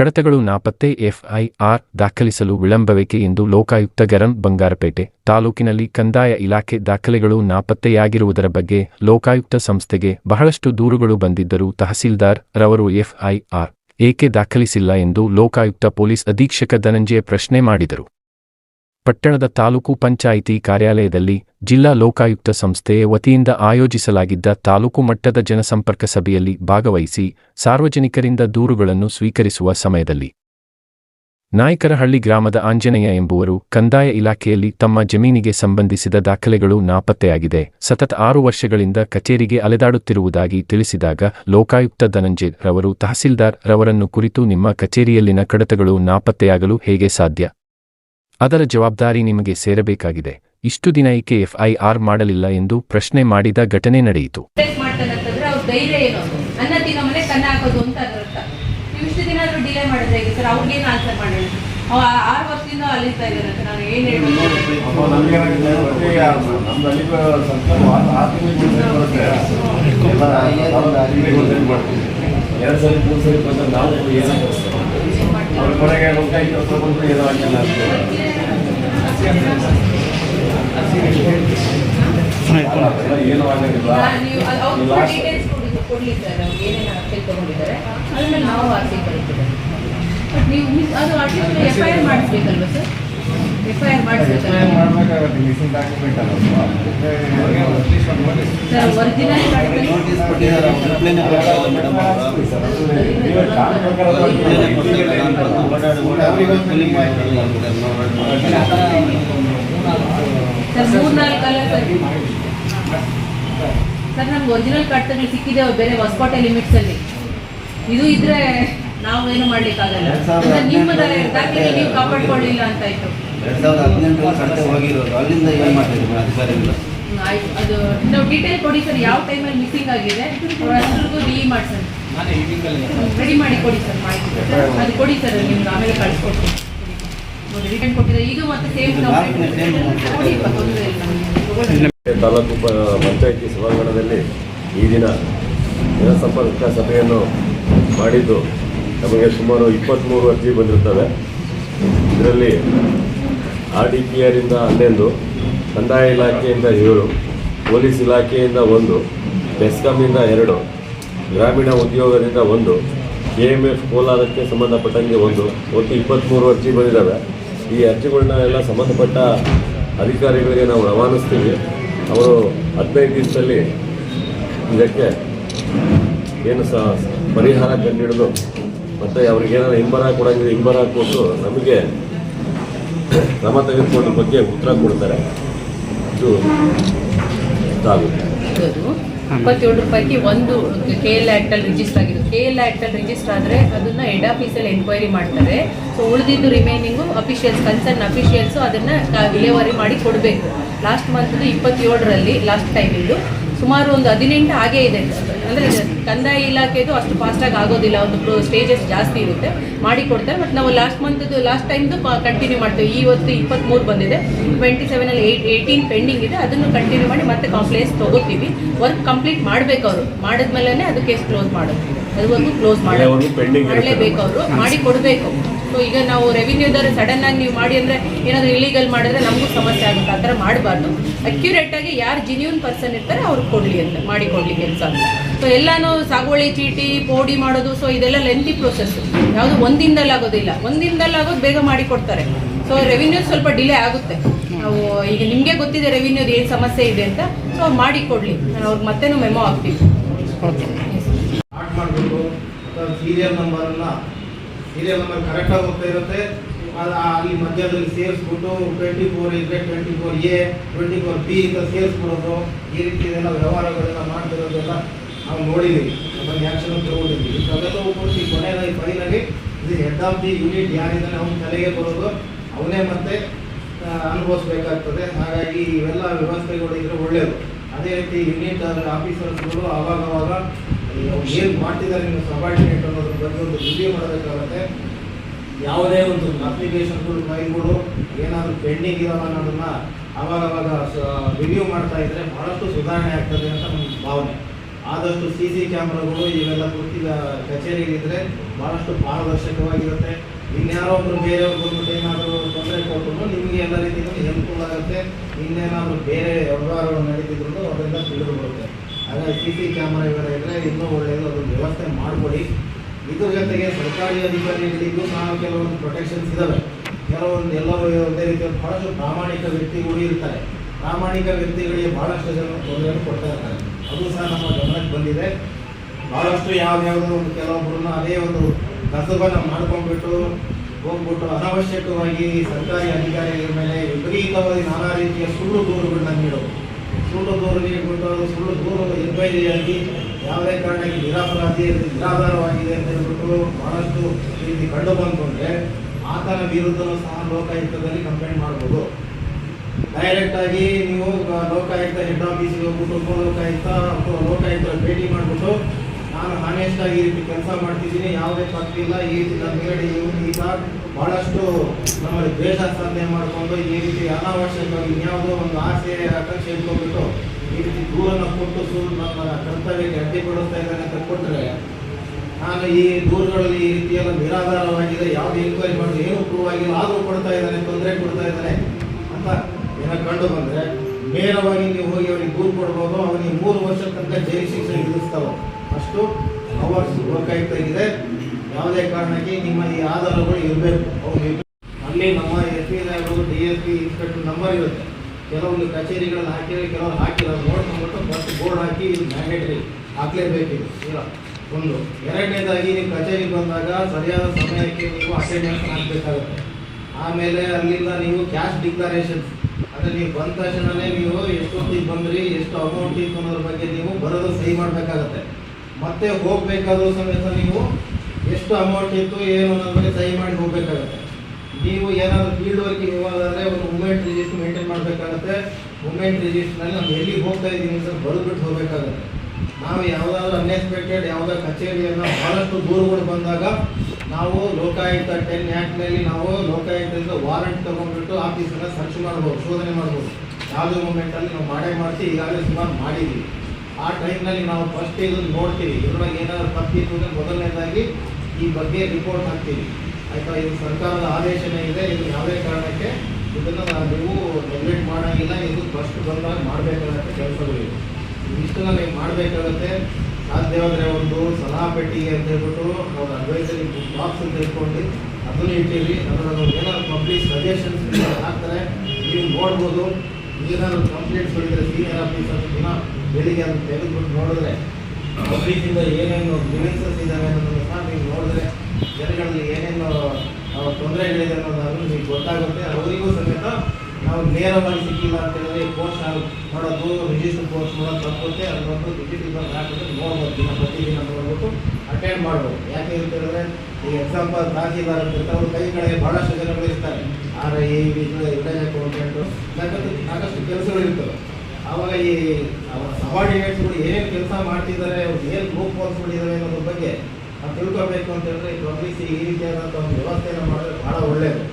ಕಡತಗಳು ನಾಪತ್ತೆ, ಎಫ್ಐಆರ್ ದಾಖಲಿಸಲು ವಿಳಂಬವೇಕೆ ಎಂದು ಲೋಕಾಯುಕ್ತ ಗರಂ ಬಂಗಾರಪೇಟೆ, ತಾಲೂಕಿನಲ್ಲಿ ಕಂದಾಯ ಇಲಾಖೆ ದಾಖಲೆಗಳು ನಾಪತ್ತೆಯಾಗಿರುವುದರ ಬಗ್ಗೆ ಲೋಕಾಯುಕ್ತ ಸಂಸ್ಥೆಗೆ ಬಹಳಷ್ಟು ದೂರುಗಳು ಬಂದಿದ್ದರೂ ತಹಸೀಲ್ದಾರ್ ರವರು ಎಫ್ಐಆರ್ ಏಕೆ ದಾಖಲಿಸಿಲ್ಲ ಎಂದು ಲೋಕಾಯುಕ್ತ ಪೊಲೀಸ್ ಅಧೀಕ್ಷಕ ಧನಂಜಯ ಪ್ರಶ್ನೆ ಮಾಡಿದರು. ಪಟ್ಟಣದ ತಾಲೂಕು ಪಂಚಾಯಿತಿ ಕಾರ್ಯಾಲಯದಲ್ಲಿ ಜಿಲ್ಲಾ ಲೋಕಾಯುಕ್ತ ಸಂಸ್ಥೆಯ ವತಿಯಿಂದ ಆಯೋಜಿಸಲಾಗಿದ್ದ ತಾಲೂಕು ಮಟ್ಟದ ಜನಸಂಪರ್ಕ ಸಭೆಯಲ್ಲಿ ಭಾಗವಹಿಸಿ ಸಾರ್ವಜನಿಕರಿಂದ ದೂರುಗಳನ್ನು ಸ್ವೀಕರಿಸುವ ಸಮಯದಲ್ಲಿ ನಾಯಕರಹಳ್ಳಿ ಗ್ರಾಮದ ಆಂಜನೇಯ ಎಂಬುವರು ಕಂದಾಯ ಇಲಾಖೆಯಲ್ಲಿ ತಮ್ಮ ಜಮೀನಿಗೆ ಸಂಬಂಧಿಸಿದ ದಾಖಲೆಗಳು ನಾಪತ್ತೆಯಾಗಿದೆ. ಸತತ ಆರು ವರ್ಷಗಳಿಂದ ಕಚೇರಿಗೆ ಅಲೆದಾಡುತ್ತಿರುವುದಾಗಿ ತಿಳಿಸಿದಾಗ ಲೋಕಾಯುಕ್ತ ಧನಂಜಯ್ ರವರು ತಹಸೀಲ್ದಾರ್ ರವರನ್ನು ಕುರಿತು ನಿಮ್ಮ ಕಚೇರಿಯಲ್ಲಿನ ಕಡತಗಳು ನಾಪತ್ತೆಯಾಗಲು ಹೇಗೆ ಸಾಧ್ಯ? ಅದರ ಜವಾಬ್ದಾರಿ ನಿಮಗೆ ಸೇರಬೇಕಾಗಿದೆ. ಇಷ್ಟು ದಿನ ಏಕೆ ಎಫ್ಐಆರ್ ಮಾಡಲಿಲ್ಲ ಎಂದು ಪ್ರಶ್ನೆ ಮಾಡಿದ ಘಟನೆ ನಡೆಯಿತು. ಸರ್ ಆರು ವರ್ಷದಿಂದ ಅಲಿತಾ ಇದ್ದಾರೆ ಅಂತ ನಾನು ಏನು ಎರಡು ಸಲ ಮೂರು ಸಲ ಬಂದ್ರೆ ನಾವು ಏನಾಗುತ್ತೆ ಅವ್ರ ಕೊನೆಗೆ ಹೋಗ್ತಾ ಬಂದು ಏನೋ ಆಗಿಲ್ಲ ಅಂತ ಏನೂ ಆಗಂಗಿಲ್ಲ ನೀವು ಆರ್ಸಿ ಕಳಿಸಿದ್ದಾರೆ ನೀವು ಅದು at least F I R ಮಾಡಿಸ್ಬೇಕಲ್ವ sir missing document sir ನಮ್ಗೆ ಒರಿಜಿನಲ್ ಕಟ್ಟಗಳು ಸಿಕ್ಕಿದೆ ಬೇರೆ ಹೊಸಕೋಟೆ ಲಿಮಿಟ್ಸ್ ಅಲ್ಲಿ. ಇದು ಇದ್ರೆ ನಾವು ಏನು ಮಾಡ್ಲಿಕ್ಕಾಗಲ್ಲ ನಿಮ್ಮ ದಾಖಲೆ ನೀವು ಕಾಪಾಡ್ಕೊಳ್ಳಿಲ್ಲ ಅಂತ ಆಯ್ತು. ಎರಡ್ ಸಾವಿರದ ಹದಿನೆಂಟರಲ್ಲಿ ಕಟ್ಟೆ ಹೋಗಿರೋದು. ಅಲ್ಲಿಂದ ಏನು ಮಾಡ್ತಿದ್ರು ಅಧಿಕಾರಿಗಳು? ಆಯ್ತು. ಅದು ನಾವು ಡೀಟೇಲ್ ಕೊಡಿ ಸರ್. ಯಾವ ಟೈಮಲ್ಲಿ ಮಿಸ್ಸಿಂಗ್ ಆಗಿದೆ? ಅವ್ರ ರೆಡಿ ಮಾಡಿ ಕೊಡಿ ಸರ್. ಮಾಹಿತಿ ಅದು ಕೊಡಿ ಸರ್ ನಿಮ್ಗೆ ಆಮೇಲೆ ಕಳಿಸ್ಕೊಡ್ತೀನಿ. ರಿಟರ್ನ್ ಕೊಟ್ಟಿದ್ದಾರೆ. ಇದು ಮತ್ತೆ ಸೇಮ್ ನಾಲ್ಕನೇ time ಕೊಡಿ ತೊಂದರೆ ಇಲ್ಲ. ತಗೊಳ್ಳಿ. ತಾಲೂಕು ಪಂಚಾಯತಿ ಪಂಚಾಯಿತಿ ಸಭಾಂಗಣದಲ್ಲಿ ಈ ದಿನ ಜನಸಂಪರ್ಕ ಸಭೆಯನ್ನು ಮಾಡಿದ್ದು ನಮಗೆ ಸುಮಾರು ಇಪ್ಪತ್ತ್ಮೂರು ಅರ್ಜಿ ಬಂದಿರ್ತವೆ. ಇದರಲ್ಲಿ ಆರ್ ಡಿ ಪಿ ಆರಿಂದ ಹನ್ನೊಂದು, ಕಂದಾಯ ಇಲಾಖೆಯಿಂದ ಏಳು, ಪೊಲೀಸ್ ಇಲಾಖೆಯಿಂದ ಒಂದು ಬೆಸ್ಕಾಮಿಂದ ಎರಡು, ಗ್ರಾಮೀಣ ಉದ್ಯೋಗದಿಂದ ಒಂದು ಕೆ ಎಂ ಎಫ್ ಕೋಲಾರಕ್ಕೆ ಸಂಬಂಧಪಟ್ಟಂಗೆ ಒಂದು, ಒಟ್ಟು ಇಪ್ಪತ್ತ್ಮೂರು ಅರ್ಜಿ ಬಂದಿದ್ದಾವೆ. ಈ ಅರ್ಜಿಗಳನ್ನ ಎಲ್ಲ ಸಂಬಂಧಪಟ್ಟ ಅಧಿಕಾರಿಗಳಿಗೆ ನಾವು ರವಾನಿಸ್ತೀವಿ. ಅವರು ಹದಿನೈದು ದಿವಸದಲ್ಲಿ ಇದಕ್ಕೆ ಏನು ಸಹ ಪರಿಹಾರ ಕಂಡಿಡಿದು ಮತ್ತು ಅವ್ರಿಗೆ ಏನಾದ್ರು ಹಿಂಬರ ಕೊಡಂಗಿದ್ರೆ ಹಿಂಬರ ಕೊಟ್ಟು ನಮಗೆ ಕ್ರಮ ತೆಗೆದುಕೊಂಡ ಬಗ್ಗೆ ಉತ್ತರ ಕೊಡ್ತಾರೆ. ಇದು ಇಪ್ಪತ್ತೇಳು ರೂಪಾಯಿಗೆ ಒಂದು ಕೆ ಎಲ್ ಆ್ಯಕ್ಟಲ್ಲಿ ರಿಜಿಸ್ಟರ್ ಆಗಿರೋದು ಕೆ ಎಲ್ ಆ್ಯಕ್ಟಲ್ಲಿ ರಿಜಿಸ್ಟರ್ ಆದರೆ ಅದನ್ನ ಹೆಡ್ ಆಫೀಸಲ್ಲಿ ಎನ್ಕ್ವೈರಿ ಮಾಡ್ತಾರೆ. ಸೊ ಉಳಿದಿದ್ದು ರಿಮೈನಿಂಗು ಅಫಿಷಿಯಲ್ಸ್ ಕನ್ಸರ್ನ್ ಅಫಿಷಿಯಲ್ಸು ಅದನ್ನು ವಿಲೇವಾರಿ ಮಾಡಿ ಕೊಡಬೇಕು. ಲಾಸ್ಟ್ ಮಂತ್ದು ಇಪ್ಪತ್ತೇಳರಲ್ಲಿ ಲಾಸ್ಟ್ ಟೈಮಿಂದು ಸುಮಾರು ಒಂದು ಹದಿನೆಂಟು ಹಾಗೆ ಇದೆ. ಅಂದರೆ ಕಂದಾಯ ಇಲಾಖೆದು ಅಷ್ಟು ಫಾಸ್ಟಾಗಿ ಆಗೋದಿಲ್ಲ. ಒಂದು ಸ್ಟೇಜಸ್ ಜಾಸ್ತಿ ಇರುತ್ತೆ. ಮಾಡಿ ಕೊಡ್ತಾರೆ. ಬಟ್ ನಾವು ಲಾಸ್ಟ್ ಮಂತ್ದು ಲಾಸ್ಟ್ ಟೈಮ್ದು ಕಂಟಿನ್ಯೂ ಮಾಡ್ತೀವಿ. ಇವತ್ತು ಇಪ್ಪತ್ತ್ಮೂರು ಬಂದಿದೆ. ಟ್ವೆಂಟಿ ಸೆವೆನಲ್ಲಿ ಏಯ್ಟ್ ಏಯ್ಟೀನ್ ಪೆಂಡಿಂಗ್ ಇದೆ. ಅದನ್ನು ಕಂಟಿನ್ಯೂ ಮಾಡಿ ಮತ್ತೆ ಕಾಂಪ್ಲೇಸ್ ತೊಗೋತೀವಿ. ವರ್ಕ್ ಕಂಪ್ಲೀಟ್ ಮಾಡಬೇಕು ಅವರು. ಮಾಡಿದ್ಮೇಲೆ ಅದು ಕೇಸ್ ಕ್ಲೋಸ್ ಮಾಡೋದು. ಅದುವರೆಗೂ ಕ್ಲೋಸ್ ಮಾಡೋದು. ಮಾಡಲೇಬೇಕು ಅವರು. ಮಾಡಿ ಕೊಡಬೇಕು. ಸೊ ಈಗ ನಾವು ರೆವಿನ್ಯೂದವರು ಸಡನ್ ಆಗಿ ನೀವು ಮಾಡಿ ಅಂದರೆ ಏನಾದರೂ ಇಲೀಗಲ್ ಮಾಡಿದ್ರೆ ನಮಗೂ ಸಮಸ್ಯೆ ಆಗುತ್ತೆ. ಆ ಥರ ಮಾಡಬಾರ್ದು. ಅಕ್ಯುರೇಟ್ ಆಗಿ ಯಾರು ಜಿನ್ಯೂನ್ ಪರ್ಸನ್ ಇರ್ತಾರೆ ಅವ್ರಿಗೆ ಕೊಡಲಿ ಅಂತ ಮಾಡಿ ಕೊಡಲಿ ಕೆಲಸ ಅಂತ. ಸೊ ಎಲ್ಲಾನು ಸಾಗುವಳಿ ಚೀಟಿ ಪೋಡಿ ಮಾಡೋದು ಸೊ ಇದೆಲ್ಲ ಲೆಂತಿ ಪ್ರೊಸೆಸ್ ಯಾವುದು ಒಂದಿನದಲ್ಲಿ ಆಗೋದಿಲ್ಲ ಒಂದಿನದಲ್ಲಿ ಆಗೋದು ಬೇಗ ಮಾಡಿಕೊಡ್ತಾರೆ ಸೊ ರೆವಿನ್ಯೂ ಸ್ವಲ್ಪ ಡಿಲೇ ಆಗುತ್ತೆ. ನಾವು ಈಗ ನಿಮಗೆ ಗೊತ್ತಿದೆ ರೆವಿನ್ಯೂದು ಏನು ಸಮಸ್ಯೆ ಇದೆ ಅಂತ. ಸೊ ಅವ್ರು ಮಾಡಿ ಕೊಡಲಿ. ನಾನು ಅವ್ರಿಗೆ ಮತ್ತೇನು ಮೆಮೋ ಹಾಕ್ತೀವಿ ಓಕೆ ಸೀರಿಯಲ್ ನಂಬರನ್ನ ಸೀರಿಯಲ್ ನಂಬರ್ ಕರೆಕ್ಟಾಗಿ ಹೋಗ್ತಾ ಇರುತ್ತೆ. ಅಲ್ಲಿ ಮಧ್ಯದಲ್ಲಿ ಸೇರಿಸ್ಬಿಟ್ಟು ಟ್ವೆಂಟಿ ಫೋರ್ ಇದ್ರೆ twenty four A twenty four B ಅಂತ ಸೇರಿಸ್ಬಿಡೋದು. ಈ ರೀತಿ ಎಲ್ಲ ವ್ಯವಹಾರಗಳೆಲ್ಲ ಮಾಡ್ತಿರೋದೆಲ್ಲ ನಾವು ನೋಡಿದ್ದೀವಿ ಅದನ್ನು ಆ್ಯಕ್ಷನ್ ತಗೊಂಡಿದ್ದೀವಿ ಸೊ ಅದೆಲ್ಲ ಪೂರ್ತಿ ಕೊನೆಯಲ್ಲಿ ಫೈನಲಿ ಇದು ಹೆಡ್ ಆಫ್ ದಿ ಯೂನಿಟ್ ಯಾರಿದ್ದಾನೆ ಅವ್ನ ತಲೆಗೆ ಬರೋದು. ಅವನೇ ಮತ್ತೆ ಅನುಭವಿಸ್ಬೇಕಾಗ್ತದೆ. ಹಾಗಾಗಿ ಇವೆಲ್ಲ ವ್ಯವಸ್ಥೆಗಳು ಇದ್ರೆ ಒಳ್ಳೆಯದು ಅದೇ ರೀತಿ ಯೂನಿಟ್ ಆಫೀಸರ್ಸ್ಗಳು ಆವಾಗವಾಗ ಏನು ಮಾಡ್ತಿದ್ದಾರೆ ನಿಮ್ಮ ಸಬಾರ್ಡಿನೇಟ್ ಅನ್ನೋದ್ರ ಬಗ್ಗೆ ಒಂದು ರಿವ್ಯೂ ಮಾಡಬೇಕಾಗುತ್ತೆ. ಯಾವುದೇ ಒಂದು ಅಪ್ಲಿಕೇಶನ್ಗಳು ಫೈಲ್ಗಳು ಏನಾದರೂ ಪೆಂಡಿಂಗ್ ಇರೋಲ್ಲ ಅನ್ನೋದನ್ನ ಅವಾಗವಾಗ ಅವಾಗ ರಿವ್ಯೂ ಮಾಡ್ತಾ ಇದ್ರೆ ಬಹಳಷ್ಟು ಸುಧಾರಣೆ ಆಗ್ತದೆ ಅಂತ ನಮ್ಮ ಭಾವನೆ. ಆದಷ್ಟು ಸಿ ಸಿ ಕ್ಯಾಮ್ರಾಗಳು ಇವೆಲ್ಲ ಕುರ್ತಿಗ ಕಚೇರಿಗಳಿದ್ರೆ ಭಾಳಷ್ಟು ಪಾರದರ್ಶಕವಾಗಿರುತ್ತೆ. ಇನ್ಯಾರೋ ಒಬ್ರು ಬೇರೆಯವ್ರು ಬಂದ್ಬಿಟ್ಟು ಏನಾದರೂ ತೊಂದರೆ ಕೊಟ್ಟರು ನಿಮಗೆ ಎಲ್ಲ ರೀತಿಯಿಂದ ಹೆಲ್ಪ್ಫುಲ್ ಆಗುತ್ತೆ. ಇನ್ನೇನಾದರೂ ಬೇರೆ ವ್ಯವಹಾರಗಳು ನಡೀತಿದ್ರು ಅದರಿಂದ ತಿಳಿದು ಬರುತ್ತೆ. ಹಾಗಾಗಿ ಸಿ ಸಿ ಕ್ಯಾಮರಾಗಳಿದ್ರೆ ಇನ್ನೂ ಒಳ್ಳೆಯದು ಅದೊಂದು ವ್ಯವಸ್ಥೆ ಮಾಡಿಕೊಡಿ ಇದ್ರ ಜೊತೆಗೆ ಸರ್ಕಾರಿ ಅಧಿಕಾರಿಗಳಿಗೂ ಸಹ ಕೆಲವೊಂದು ಪ್ರೊಟೆಕ್ಷನ್ಸ್ ಇದ್ದಾವೆ ಕೆಲವೊಂದು ಎಲ್ಲರೂ ಒಂದೇ ರೀತಿಯ ಬಹಳಷ್ಟು ಪ್ರಾಮಾಣಿಕ ವ್ಯಕ್ತಿಗಳು ಇರ್ತಾರೆ. ಪ್ರಾಮಾಣಿಕ ವ್ಯಕ್ತಿಗಳಿಗೆ ಬಹಳಷ್ಟು ಜನ ತೊಂದರೆಯನ್ನು ಕೊಡ್ತಾ ಇರ್ತಾರೆ. ಅದು ಸಹ ನಮ್ಮ ಗಮನಕ್ಕೆ ಬಂದಿದೆ. ಬಹಳಷ್ಟು ಯಾವ್ದಾವುದೋ ಒಂದು ಕೆಲವೊಬ್ಬರನ್ನ ಅದೇ ಒಂದು ಕಸಬನ್ನು ಮಾಡ್ಕೊಂಡ್ಬಿಟ್ಟು ಹೋಗ್ಬಿಟ್ಟು ಅನಾವಶ್ಯಕವಾಗಿ ಸರ್ಕಾರಿ ಅಧಿಕಾರಿಗಳ ಮೇಲೆ ವಿಪರೀತವಾಗಿ ನಾನಾ ರೀತಿಯ ಸುಳ್ಳು ದೂರುಗಳನ್ನ ನೀಡೋದು. ಸುಳ್ಳು ಧೋರಣೆಗೆ ಕುಳಿತು ಸುಳ್ಳು ದೂರು ಎನ್ಕ್ವೈರಿ ಆಗಿ ಯಾವುದೇ ಕಾರಣಕ್ಕೆ ನಿರಾಪರಾಧಿ ನಿರಾಧಾರವಾಗಿದೆ ಅಂತ ಹೇಳ್ಬಿಟ್ಟು ಬಹಳಷ್ಟು ರೀತಿ ಕಂಡು ಬಂತು ಅಂದರೆ ಆತನ ವಿರುದ್ಧನೂ ಸಹ ಲೋಕಾಯುಕ್ತದಲ್ಲಿ ಕಂಪ್ಲೇಂಟ್ ಮಾಡ್ಬೋದು. ಡೈರೆಕ್ಟ್ ಆಗಿ ನೀವು ಲೋಕಾಯುಕ್ತ ಹೆಡ್ ಆಫೀಸಿಗೆ ಹೋಗ್ಬಿಟ್ಟು, ಉಪಲೋಕಾಯುಕ್ತ ಅಥವಾ ಲೋಕಾಯುಕ್ತರ ಭೇಟಿ ಮಾಡಿಬಿಟ್ಟು, ನಾನು ಹಾನೆಸ್ಟ್ ಆಗಿ ಈ ರೀತಿ ಕೆಲಸ ಮಾಡ್ತಿದ್ದೀನಿ, ಯಾವುದೇ ತಪ್ಪಿಲ್ಲ, ಈ ರೀತಿ ನನ್ನ ಇವ್ರು ಈಗ ಬಹಳಷ್ಟು ನಮ್ಮಲ್ಲಿ ದ್ವೇಷ ಸಾಧನೆ ಮಾಡಿಕೊಂಡು ಈ ರೀತಿ ಅನಾವಶ್ಯಕವಾಗಿ ಇನ್ಯಾವುದೋ ಒಂದು ಆಸೆ, ಆಕಾಂಕ್ಷೆ ಇಟ್ಕೊಂಡ್ಬಿಟ್ಟು ಈ ರೀತಿ ದೂರನ್ನು ಕೊಟ್ಟು ಸು ನಮ್ಮ ಕರ್ತವ್ಯಕ್ಕೆ ಅಡ್ಡಿಪಡಿಸ್ತಾ ಇದ್ದಾರೆ ಅಂತ ಕೊಟ್ಟರೆ ನಾನು ಈ ದೂರುಗಳಲ್ಲಿ ಈ ರೀತಿ ಎಲ್ಲ ನಿರಾಧಾರವಾಗಿದೆ. ಯಾವ್ದು ಎನ್ಕ್ವೈರಿ ಮಾಡಿದ್ರು ಏನು ಪ್ರೂವ್ ಆಗಿಲ್ಲ. ಆದರೂ ಕೊಡ್ತಾ ಇದ್ದಾನೆ, ತೊಂದರೆ ಕೊಡ್ತಾ ಇದ್ದಾನೆ ಅಂತ ಏನೋ ಕಂಡು ಬಂದರೆ, ನೇರವಾಗಿ ನೀವು ಹೋಗಿ ಅವನಿಗೆ ದೂರು ಕೊಡ್ಬೋದು. ಅವನಿಗೆ ಮೂರು ವರ್ಷ ತನಕ ಜೈಲು ಶಿಕ್ಷೆ ವಿಧಿಸ್ತಾವೆ. ಅಷ್ಟು ಅವರ್ಸ್ ಲೋಕಾಯುಕ್ತಗಿದೆ ಯಾವುದೇ ಕಾರಣಕ್ಕೆ ನಿಮ್ಮಲ್ಲಿ ಆಧಾರಗಳು ಇರಬೇಕು. ಅಲ್ಲಿ ನಮ್ಮ S P D, S P, inspector number ಇರುತ್ತೆ. ಕೆಲವೊಂದು ಕಚೇರಿಗಳಲ್ಲಿ ಹಾಕಿದ್ರೆ ಕೆಲವರು ಹಾಕಿಲ್ಲ. ನೋಡ್ಕೊಂಡ್ಬಿಟ್ಟು ಬಸ್ ಬೋರ್ಡ್ ಹಾಕಿ ಇದು ಮ್ಯಾಂಡೇಟರಿ ಹಾಕ್ಲೇಬೇಕಿದೆ ಇಲ್ಲ ಒಂದು. ಎರಡನೇದಾಗಿ ನೀವು ಕಚೇರಿಗೆ ಬಂದಾಗ ಸರಿಯಾದ ಸಮಯಕ್ಕೆ ನೀವು ಅಟೆಂಡೆನ್ಸ್ ಹಾಕಬೇಕಾಗುತ್ತೆ ಆಮೇಲೆ ಅಲ್ಲಿಂದ ನೀವು ಕ್ಯಾಶ್ ಡಿಕ್ಲರೇಷನ್ಸ್ ಅಂದರೆ ನೀವು ಬಂದ ತಕ್ಷಣವೇ ನೀವು ಎಷ್ಟೊತ್ತಿಗೆ ಬಂದ್ರಿ, ಎಷ್ಟು ಅಮೌಂಟ್ ಇತ್ತು ಅನ್ನೋದ್ರ ಬಗ್ಗೆ ನೀವು ಬರೋದು ಸಹಿ ಮಾಡಬೇಕಾಗತ್ತೆ. ಮತ್ತೆ ಹೋಗಬೇಕಾದ್ರೂ ಸಮೇತ ನೀವು ಎಷ್ಟು ಅಮೌಂಟ್ ಇತ್ತು, ಏನು ಅನ್ನೋದ್ರ ಬಗ್ಗೆ ಸಹಿ ಮಾಡಿ ಹೋಗ್ಬೇಕಾಗತ್ತೆ ನೀವು ಏನಾದರೂ ಫೀಲ್ಡ್ ವರ್ಕಿಂಗ್ ಇವಾಗಾದರೆ ಒಂದು ಮೂಮೆಂಟ್ ರಿಜಿಸ್ಟರ್ ಮೇಂಟೈನ್ ಮಾಡಬೇಕಾಗುತ್ತೆ. ಮೂಮೆಂಟ್ ರಿಜಿಸ್ಟ್ರಲ್ಲಿ ನಾವು ಎಲ್ಲಿಗೆ ಹೋಗ್ತಾ ಇದ್ದೀವಿ ಅಂತ ಬರೆದ್ಬಿಟ್ಟು ಹೋಗಬೇಕಾಗುತ್ತೆ. ನಾವು ಯಾವುದಾದ್ರೂ ಅನ್ಎಕ್ಸ್ಪೆಕ್ಟೆಡ್ ಯಾವುದೋ ಕಚೇರಿಯನ್ನು ಭಾಳಷ್ಟು ದೂರುಗಳು ಬಂದಾಗ ನಾವು ಲೋಕಾಯುಕ್ತ ಟೆನ್ ಆ್ಯಕ್ಟ್ನಲ್ಲಿ ನಾವು ಲೋಕಾಯುಕ್ತದಿಂದ ವಾರಂಟ್ ತೊಗೊಂಡ್ಬಿಟ್ಟು ಆಫೀಸನ್ನು ಸರ್ಚ್ ಮಾಡ್ಬೋದು, ಶೋಧನೆ ಮಾಡ್ಬೋದು. ಯಾವುದೇ ಮೂಮೆಂಟಲ್ಲಿ ನಾವು ಮಾಡೇ ಮಾಡ್ತೀವಿ, ಈಗಾಗಲೇ ಸುಮಾರು ಮಾಡಿದ್ದೀವಿ. ಆ ಟೈಮ್ನಲ್ಲಿ ನಾವು ಫಸ್ಟ್ ಇದನ್ನು ನೋಡ್ತೀವಿ. ಇದ್ರೊಳಗೆ ಏನಾದರೂ ತಪ್ಪಿತ್ತು ಅಂದರೆ ಮೊದಲನೇದಾಗಿ ಈ ಬಗ್ಗೆ ರಿಪೋರ್ಟ್ ಹಾಕ್ತೀವಿ. ಆಯಿತಾ? ಇದು ಸರ್ಕಾರದ ಆದೇಶನೇ ಇದೆ. ಇದು ಯಾವುದೇ ಕಾರಣಕ್ಕೆ ಇದನ್ನು ನಾವು ನೆಗ್ಲೆಕ್ಟ್ ಮಾಡೋಂಗಿಲ್ಲ. ಇದು ಫಸ್ಟ್ ಬಂದಾಗ ಮಾಡಬೇಕಾಗತ್ತೆ ಕೆಲಸಗಳಿವೆ ಇಷ್ಟನ್ನ ನೀವು ಮಾಡಬೇಕಾಗತ್ತೆ. ಸಾಧ್ಯವಾದರೆ ಒಂದು ಸಲಹಾ ಪೆಟ್ಟಿಗೆ ಅಂತ ಹೇಳ್ಬಿಟ್ಟು ಅವ್ರ ಅಡ್ವೈಸರಿ ಬಾಕ್ಸ್ ಅಂತ ಹೇಳ್ಕೊಂಡು ಅದನ್ನು ಇಟ್ಟಿರಿ. ಅದರಲ್ಲಿ ಏನಾದ್ರು ಪಬ್ಲಿಕ್ ಸಜೆಷನ್ಸ್ ಹಾಕ್ತಾರೆ. ನೀವು ನೋಡ್ಬೋದು. ಏನಾದ್ರು ಕಂಪ್ಲೇಂಟ್ಸ್ ಮಾಡಿದರೆ ಸೀನಿಯರ್ ಆಫೀಸರ್ ದಿನ ಬೆಳಿಗ್ಗೆ ಅದನ್ನು ತೆಗೆದುಬಿಟ್ಟು ನೋಡಿದ್ರೆ ಪಬ್ಲಿಕ್ಕಿಂದ ಏನೇನು ಗ್ರೀವೆನ್ಸಸ್ ಇದ್ದಾವೆ ಅನ್ನೋದನ್ನು ನೀವು ನೋಡಿದ್ರೆ ಜನಗಳಲ್ಲಿ ಏನೇನು ತೊಂದರೆಗಳಿದೆ ಅನ್ನೋದಾದ್ರೂ ನಿಮಗೆ ಗೊತ್ತಾಗುತ್ತೆ. ಅವರಿಗೂ ಸಮೇತ ನಾವು ನೇರವಾಗಿ ಸಿಕ್ಕಿಲ್ಲ ಅಂತ ಹೇಳಿದ್ರೆ ಕೋರ್ಸ್ ಮಾಡೋದು ರಿಜಿಸ್ಟರ್ ಕೋರ್ಸ್ ಮಾಡೋದು ತಪ್ಪುತ್ತೆ. ಅದೊಂದು ಡಿಜಿಟಲ್ ಬಂದು ಹಾಕಿದ್ರೆ ನೋಡ್ಬೋದು, ದಿನ ಪ್ರತಿದಿನ ನೋಡ್ಬಿಟ್ಟು ಅಟೆಂಡ್ ಮಾಡ್ಬೋದು. ಯಾಕೆ ಅಂತ ಹೇಳಿದ್ರೆ ಈ ಎಕ್ಸಾಂಪಲ್ ತಹಸೀಲ್ದಾರ್ ಅಂತ ಅವ್ರ ಕೈ ಕಡೆ ಭಾಳಷ್ಟು ಜನಗಳು ಇರ್ತಾರೆ ಆರ್ ಐ ವಿಲೇಜ್ ಅಕೌಂಟೆಂಟು ಸಾಕಷ್ಟು ಸಾಕಷ್ಟು ಕೆಲಸಗಳು ಇರ್ತವೆ. ಆವಾಗ ಈ ಅವರ ಸಬಾರ್ಡಿನೇಟ್ಸ್ಗಳು ಏನೇನು ಕೆಲಸ ಮಾಡ್ತಿದ್ದಾರೆ, ಅವ್ರು ಏನು ಗ್ರೂಪ್ ವರ್ಕ್ಸ್ಗಳಿದ್ದಾರೆ ಅನ್ನೋದ್ರ ಬಗ್ಗೆ ತಿಳ್ಕೊಬೇಕು ಅಂತ ಹೇಳಿದ್ರೆ ಈ ರೀತಿಯಾದಂಥ ಒಂದು ವ್ಯವಸ್ಥೆಯನ್ನು ಮಾಡಿದ್ರೆ ಭಾಳ ಒಳ್ಳೆಯದು